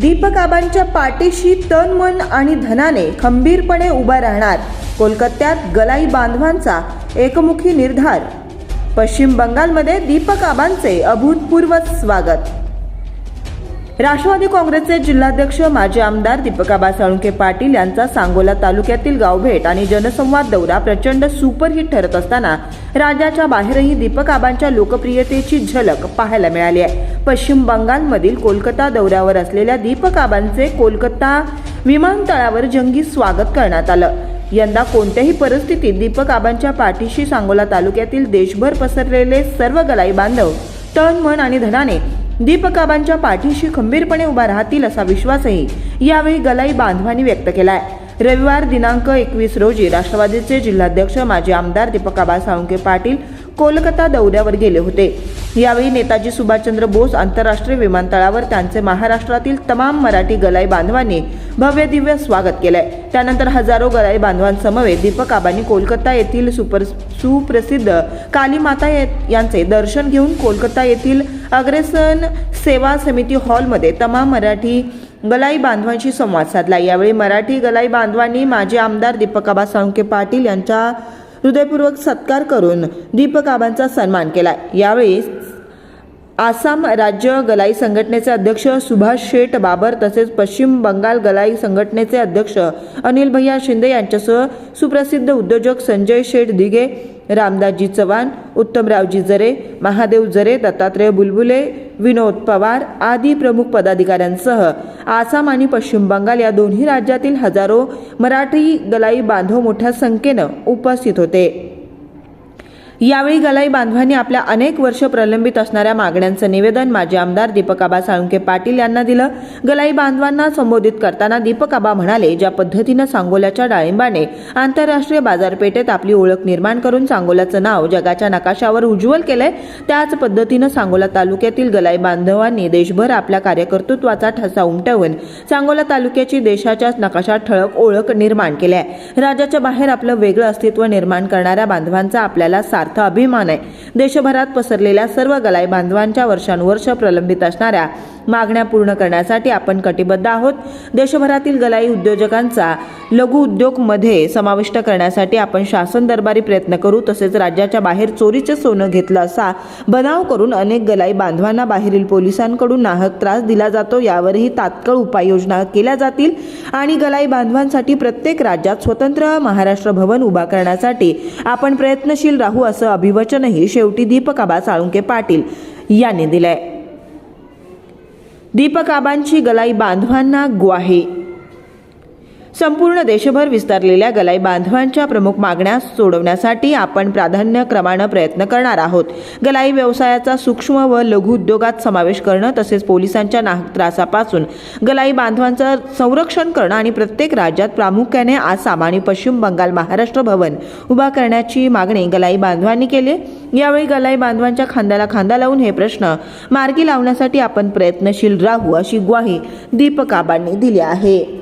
दीपक आबांच्या पाठीशी तन मन आणि धनाने खंबीरपणे उभा राहणार कोलकात्यात गलाई बांधवांचा एकमुखी निर्धार. पश्चिम बंगालमध्ये दीपक आबांचे अभूतपूर्व स्वागत. राष्ट्रवादी काँग्रेसचे जिल्हाध्यक्ष माजी आमदार दीपकाबा साळुंके पाटील यांचा सांगोला तालुक्यातील गावभेट आणि जनसंवाद दौरा प्रचंड सुपरहिट ठरत असताना राज्याच्या बाहेरही दीपकाबांच्या लोकप्रियतेची झलक पाहायला मिळाली आहे. पश्चिम बंगालमधील कोलकाता दौऱ्यावर असलेल्या दीपकाबांचे कोलकाता विमानतळावर जंगी स्वागत करण्यात आलं. यंदा कोणत्याही परिस्थितीत दीपक आबांच्या पाठीशी सांगोला तालुक्यातील देशभर पसरलेले सर्व गलाई बांधव तन मन आणि धनाने दीपकाबांच्या पाठीशी खंबीरपणे उभा राहतील असा विश्वासही यावेळी गलाई बांधवांनी व्यक्त केलाय. रविवार दिनांक एकवीस रोजी राष्ट्रवादीचे जिल्हाध्यक्ष माजी आमदार दीपकाबा साळुंके पाटील कोलकाता दौऱ्यावर गेले होते. यावेळी नेताजी सुभाषचंद्र बोस आंतरराष्ट्रीय विमानतळावर त्यांचे महाराष्ट्रातील तमाम मराठी गलाई बांधवांनी भव्य दिव्य स्वागत केलंय. त्यानंतर हजारो गलाई बांधवांसमवेत दीपकाबांनी कोलकाता येथील सुपर सुप्रसिद्ध कालीमाता ये- यांचे दर्शन घेऊन कोलकाता येथील अग्रेसन सेवा समिती हॉलमध्ये तमाम मराठी गलाई बांधवांशी संवाद साधला. यावेळी मराठी गलाई बांधवांनी माजी आमदार दीपक आबा साळुंके पाटील यांचा हृदयपूर्वक सत्कार करून दीपक आबांचा सन्मान केला. यावेळी आसाम राज्य गलाई संघटनेचे अध्यक्ष सुभाष शेठ बाबर तसेच पश्चिम बंगाल गलाई संघटनेचे अध्यक्ष अनिल भैया शिंदे यांच्यासह सुप्रसिद्ध उद्योजक संजय शेठ दिघे रामदासजी चव्हाण उत्तमरावजी जरे महादेव जरे दत्तात्रय बुलबुले विनोद पवार आदी प्रमुख पदाधिकाऱ्यांसह आसाम आणि पश्चिम बंगाल या दोन्ही राज्यातील हजारो मराठी गलाई बांधव मोठ्या संख्येनं उपस्थित होते. यावेळी गलाई बांधवांनी आपल्या अनेक वर्ष प्रलंबित असणाऱ्या मागण्यांचं निवेदन माजी आमदार दीपकाबा साळुंके पाटील यांना दिलं. गलाई बांधवांना संबोधित करताना दीपकाबा म्हणाले ज्या पद्धतीनं सांगोल्याच्या डाळिंबाने आंतरराष्ट्रीय बाजारपेठेत आपली ओळख निर्माण करून सांगोल्याचं नाव जगाच्या नकाशावर उज्ज्वल केलंय त्याच पद्धतीनं सांगोला तालुक्यातील गलाई बांधवांनी देशभर आपल्या कार्यकर्तृत्वाचा ठसा उमटवून सांगोला तालुक्याची देशाच्या नकाशात ठळक ओळख निर्माण केली आहे. राज्याच्या बाहेर आपलं वेगळं अस्तित्व निर्माण करणाऱ्या बांधवांचा आपल्याला सार्थ अभिमान आहे. देशभरात पसरलेल्या सर्व गलाई बांधवांच्या वर्षानुवर्ष प्रलंबित असणाऱ्या मागण्या पूर्ण करण्यासाठी आपण कटिबद्ध आहोत. देशभरातील गलाई उद्योजकांचा लघु उद्योगमध्ये समाविष्ट करण्यासाठी आपण शासन दरबारी प्रयत्न करू तसेच राज्याच्या बाहेर चोरीचे सोनं घेतलं असा बनाव करून अनेक गलाई बांधवांना बाहेरील पोलिसांकडून नाहक त्रास दिला जातो. यावरही तात्काळ उपाययोजना केल्या जातील आणि गलाई बांधवांसाठी प्रत्येक राज्यात स्वतंत्र महाराष्ट्र भवन उभा करण्यासाठी आपण प्रयत्नशील राहू असं अभिवचनही शेवटी दीपकाबा साळुंके पाटील यांनी दिलंय. दीपकाबांची गलाई बांधवांना ग्वाही संपूर्ण देशभर विस्तारलेल्या गलाई बांधवांच्या प्रमुख मागण्या सोडवण्यासाठी आपण प्राधान्यक्रमानं प्रयत्न करणार आहोत. गलाई व्यवसायाचा सूक्ष्म व लघु उद्योगात समावेश करणं तसेच पोलिसांच्या नाहक त्रासापासून गलाई बांधवांचं संरक्षण करणं आणि प्रत्येक राज्यात प्रामुख्याने आसाम आणि पश्चिम बंगाल महाराष्ट्र भवन उभा करण्याची मागणी गलाई बांधवांनी केली. यावेळी गलाई बांधवांच्या खांद्याला खांदा लावून हे प्रश्न मार्गी लावण्यासाठी आपण प्रयत्नशील राहू अशी ग्वाही दीपक आबांनी दिली आहे.